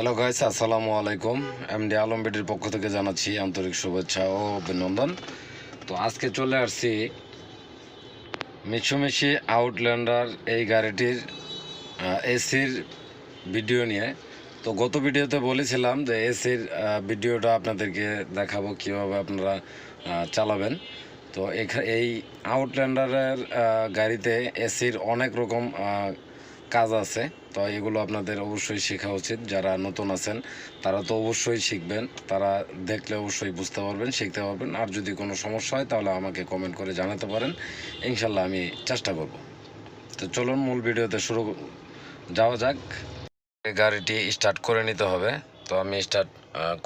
Hello guys আসসালামু আলাইকুম MD Alam বেডির পক্ষ থেকে জানাচ্ছি আন্তরিক শুভেচ্ছা ও অভিনন্দন। তো আজকে চলে আসছি মিছুমিছি আউটল্যান্ডার এই গাড়িটির এসির ভিডিও নিয়ে। তো গত ভিডিওতে বলেছিলাম যে এসির ভিডিওটা আপনাদেরকে দেখাবো কীভাবে আপনারা চালাবেন। তো এই আউটল্যান্ডারের গাড়িতে এসির অনেক রকম কাজ আছে, তো এগুলো আপনাদের অবশ্যই শেখা উচিত। যারা নতুন আছেন, তারা তো অবশ্যই শিখবেন, তারা দেখলে অবশ্যই বুঝতে পারবেন, শিখতে পারবেন। আর যদি কোনো সমস্যা হয়, তাহলে আমাকে কমেন্ট করে জানাতে পারেন। ইনশাল্লাহ আমি চেষ্টা করব। তো চলুন, মূল ভিডিওতে শুরু যাওয়া যাক। গাড়িটি স্টার্ট করে নিতে হবে। তো আমি স্টার্ট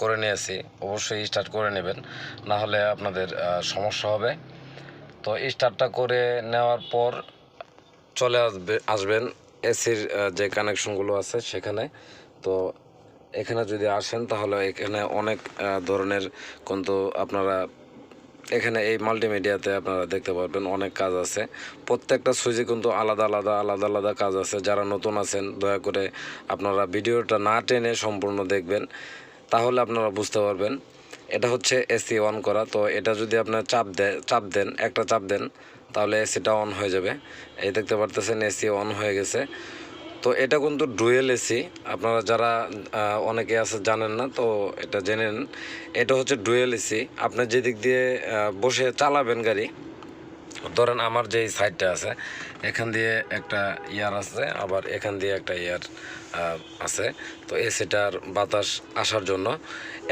করে নিয়েছি। অবশ্যই স্টার্ট করে নেবেন। না হলে আপনাদের সমস্যা হবে। তো স্টার্টটা করে নেওয়ার পর চলে আসবে আসবেন এসির যে কানেকশনগুলো আছে সেখানে। তো এখানে যদি আসেন তাহলে এখানে অনেক ধরনের কিন্তু আপনারা এখানে এই মাল্টিমিডিয়াতে আপনারা দেখতে পারবেন অনেক কাজ আছে। প্রত্যেকটা সুইচে কিন্তু আলাদা আলাদা আলাদা আলাদা কাজ আছে। যারা নতুন আছেন, দয়া করে আপনারা ভিডিওটা না টেনে সম্পূর্ণ দেখবেন, তাহলে আপনারা বুঝতে পারবেন এটা হচ্ছে এসি অন করা। তো এটা যদি আপনার চাপ দেয় চাপ দেন, একটা চাপ দেন, তাহলে এসিটা অন হয়ে যাবে। এই দেখতে পারতেছেন এসি অন হয়ে গেছে। তো এটা কিন্তু ডুয়েল এসি আপনারা যারা অনেকে আছে জানেন না, তো এটা জেনে নিন। এটা হচ্ছে ডুয়েল এসি আপনি যেদিক দিয়ে বসে চালাবেন গাড়ি ধরেন আমার যেই সাইডটা আছে, এখান দিয়ে একটা ইয়ার আছে, আবার এখান দিয়ে একটা ইয়ার আছে। তো এসিটার বাতাস আসার জন্য।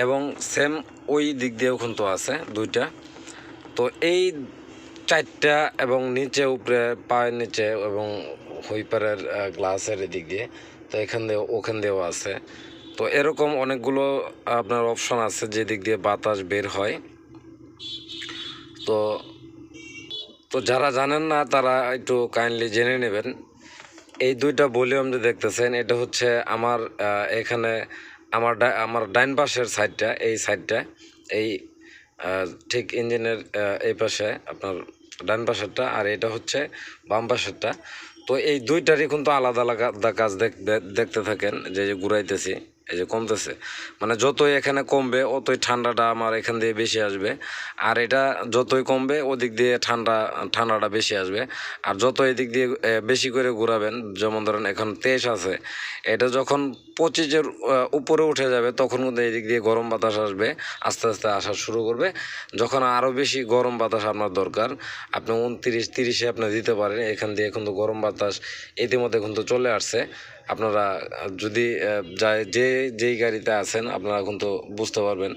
এবং সেম ওই দিক দিয়েও কিন্তু আছে দুইটা। তো এই চারটা এবং নিচে, উপরে, পায়ের নিচে এবং হুইপারের গ্লাসের এদিক দিয়ে, তো এখান দিয়ে, ওখান দিয়েও আছে। তো এরকম অনেকগুলো আপনার অপশন আছে যে দিক দিয়ে বাতাস বের হয়। তো তো যারা জানেন না, তারা একটু কাইন্ডলি জেনে নেবেন। এই দুইটা ভলিউম যে দেখতেছেন, এটা হচ্ছে আমার এখানে আমার আমার ডাইন পাশের সাইডটা এই সাইডটা এই ঠিক ইঞ্জিনের এই পাশে আপনার ডান পাশেরটা আর এটা হচ্ছে বাম পাশেরটা। তো এই দুইটারই কিন্তু আলাদা আলাদা কাজ দেখতে থাকেন, যে যে ঘুরাইতেছি। এই যে কমতেছে। মানে যতই এখানে কমবে, অতই ঠান্ডাটা আমার এখান দিয়ে বেশি আসবে। আর এটা যতই কমবে, ওদিক দিয়ে ঠান্ডা, ঠান্ডাটা বেশি আসবে। আর যত এদিক দিয়ে বেশি করে ঘোরাবেন, যেমন ধরেন এখন তেইশ আছে, এটা যখন পঁচিশের উপরে উঠে যাবে, তখন কিন্তু এদিক দিয়ে গরম বাতাস আসবে, আস্তে আস্তে আসা শুরু করবে। যখন আরও বেশি গরম বাতাস আপনার দরকার, আপনি উনত্রিশ, তিরিশে আপনি দিতে পারেন, এখান দিয়ে কিন্তু গরম বাতাস ইতিমধ্যে কিন্তু চলে আসছে। আপনারা, যদি যায় যে, যেই গাড়িতে আছেন, আপনারা কিন্তু বুঝতে পারবেন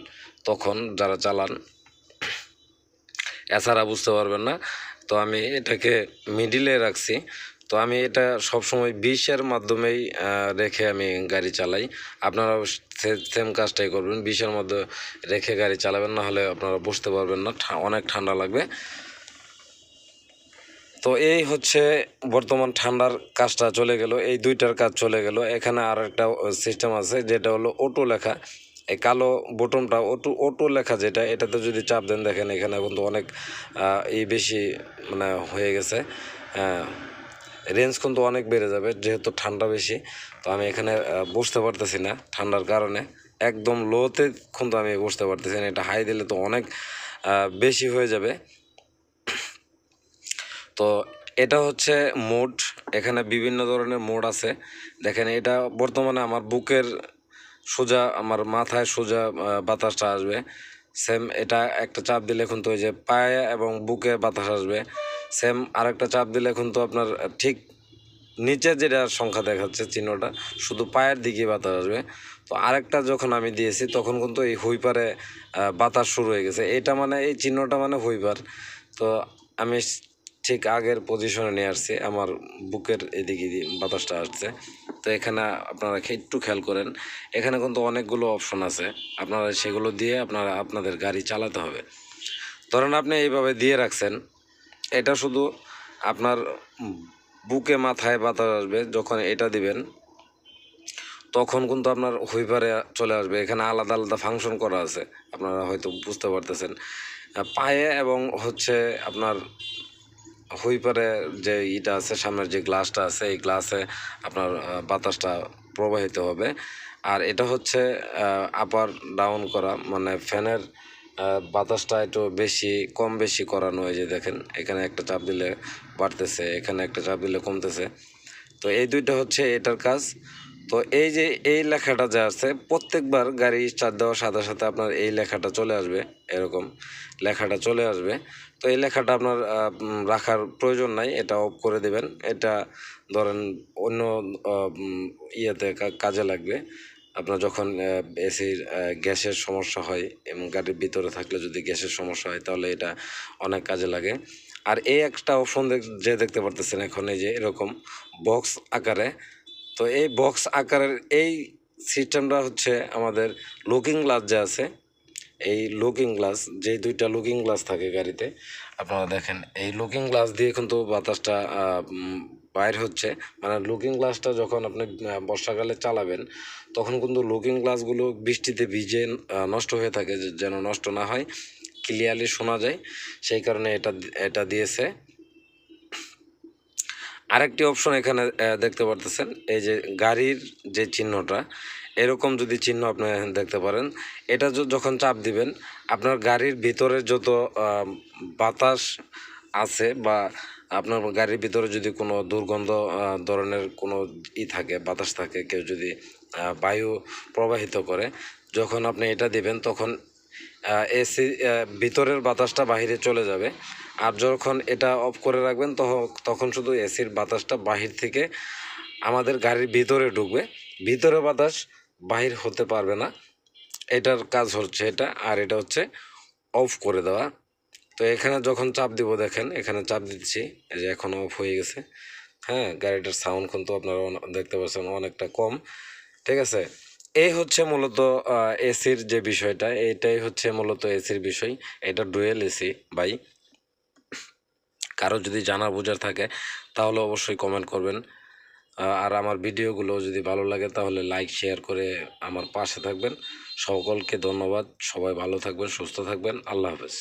তখন যারা চালান। এছাড়া বুঝতে পারবেন না। তো আমি এটাকে মিডিলে রাখছি। তো আমি এটা সবসময় বিশের মাধ্যমেই রেখে আমি গাড়ি চালাই। আপনারাও সেম কাজটাই করবেন। বিশের মধ্যে রেখে গাড়ি চালাবেন না হলে আপনারা বুঝতে পারবেন না। অনেক ঠান্ডা লাগবে। তো এই হচ্ছে বর্তমান ঠান্ডার কাজটা চলে গেল, এই দুইটার কাজ চলে গেল। এখানে আর একটা সিস্টেম আছে, যেটা হলো অটো লেখা। এই কালো বটনটা অটো অটো লেখা যেটা, এটাতে যদি চাপ দেন, দেখেন এখানে কিন্তু অনেক এই বেশি মানে হয়ে গেছে। রেঞ্জ কিন্তু অনেক বেড়ে যাবে, যেহেতু ঠান্ডা বেশি। তো আমি এখানে বসতে পারতেছি না ঠান্ডার কারণে। একদম লোতে কিন্তু আমি বসতে পারতেছি না। এটা হাই দিলে তো অনেক বেশি হয়ে যাবে। তো এটা হচ্ছে মোড, এখানে বিভিন্ন ধরনের মোড আছে। দেখেন, এটা বর্তমানে আমার বুকের সোজা, আমার মাথায় সোজা বাতাসটা আসবে। সেম এটা একটা চাপ দিলে কিন্তু ওই যে পায়ে এবং বুকে বাতাস আসবে। সেম আরেকটা চাপ দিলে এখন তো আপনার ঠিক নিচে যেটা সংখ্যা দেখাচ্ছে চিহ্নটা, শুধু পায়ের দিকে বাতাস আসবে। তো আরেকটা যখন আমি দিয়েছি, তখন কিন্তু এই হুইপারে বাতাস শুরু হয়ে গেছে। এটা মানে এই চিহ্নটা মানে হুইপার। তো আমি ঠিক আগের পজিশনে নিয়ে আসছি, আমার বুকের এদিকে বাতাসটা আসছে। তো এখানে আপনারা একটু খেয়াল করেন, এখানে কিন্তু অনেকগুলো অপশন আছে। আপনারা সেগুলো দিয়ে আপনারা আপনাদের গাড়ি চালাতে হবে। ধরেন আপনি এইভাবে দিয়ে রাখছেন, এটা শুধু আপনার বুকে মাথায় বাতাস আসবে, যখন এটা দিবেন, তখন কিন্তু আপনার হুইপারে চলে আসবে। এখানে আলাদা আলাদা ফাংশন করা আছে, আপনারা হয়তো বুঝতে পারতেছেন। পায়ে এবং হচ্ছে আপনার হুইপারে যে ইটা আছে, সামনের যে গ্লাসটা আছে, এই গ্লাসে আপনার বাতাসটা প্রবাহিত হবে। আর এটা হচ্ছে আপার ডাউন করা মানে ফ্যানের বাতাসটা একটু বেশি, কম বেশি করানো হয় যে দেখেন, এখানে একটা চাপ দিলে বাড়তেছে, এখানে একটা চাপ দিলে কমতেছে। তো এই দুইটা হচ্ছে এটার কাজ। তো এই যে এই লেখাটা যা আছে, প্রত্যেকবার গাড়ি স্টার্ট দেওয়ার সাথে সাথে আপনার এই লেখাটা চলে আসবে, এরকম লেখাটা চলে আসবে। তো এই লেখাটা আপনার রাখার প্রয়োজন নাই, এটা অফ করে দেবেন। এটা ধরেন অন্য ইয়েতে কাজে লাগবে। আপনার যখন এসির গ্যাসের সমস্যা হয় এবং গাড়ির ভিতরে থাকলে যদি গ্যাসের সমস্যা হয়, তাহলে এটা অনেক কাজে লাগে। আর এই একটা অপশন যে দেখতে পারতেছেন এখন, এই যে এরকম বক্স আকারে তো এই বক্স আকারের এই সিস্টেমটা হচ্ছে আমাদের লুকিং গ্লাস যে আছে, এই লুকিং গ্লাস যে দুইটা লুকিং গ্লাস থাকে গাড়িতে, আপনারা দেখেন, এই লুকিং গ্লাস দিয়ে কিন্তু বাতাসটা বাইর হচ্ছে। মানে লুকিং গ্লাসটা যখন আপনি বর্ষাকালে চালাবেন, তখন কিন্তু লুকিং গ্লাসগুলো বৃষ্টিতে ভিজে নষ্ট হয়ে থাকে যেন নষ্ট না হয় ক্লিয়ারলি শোনা যায়। সেই কারণে এটা এটা দিয়েছে। আরেকটি অপশন এখানে দেখতে পারতেছেন, এই যে গাড়ির যে চিহ্নটা, এরকম যদি চিহ্ন আপনি দেখতে পারেন, এটা যখন চাপ দিবেন, আপনার গাড়ির ভিতরে যত বাতাস আছে বা আপনার গাড়ির ভিতরে যদি কোনো দুর্গন্ধ ধরনের কোনো ই থাকে, বাতাস থাকে, কেউ যদি বায়ু প্রবাহিত করে, যখন আপনি এটা দিবেন, তখন এসি ভিতরের বাতাসটা বাইরে চলে যাবে। আর যখন এটা অফ করে রাখবেন তখন শুধু এসির বাতাসটা বাহির থেকে আমাদের গাড়ির ভিতরে ঢুকবে। ভিতরে বাতাস বাহির হতে পারবে না। এটার কাজ হচ্ছে এটা, আর এটা হচ্ছে অফ করে দেওয়া। তো এখানে যখন চাপ দিব, দেখেন, এখানে চাপ দিচ্ছি। এই যে এখন অফ হয়ে গেছে। হ্যাঁ গাড়িটার সাউন্ড কিন্তু আপনারা দেখতে পাচ্ছেন অনেকটা কম। ঠিক আছে? এই হচ্ছে মূলত এসির যে বিষয়টা, এটাই হচ্ছে মূলত এসির বিষয়। এটা ডুয়েল এসি বাই কারও যদি জানার বোঝার থাকে, তাহলে অবশ্যই কমেন্ট করবেন। আর আমার ভিডিওগুলো যদি ভালো লাগে, তাহলে লাইক শেয়ার করে আমার পাশে থাকবেন। সকলকে ধন্যবাদ। সবাই ভালো থাকবেন, সুস্থ থাকবেন। আল্লাহ হাফেজ।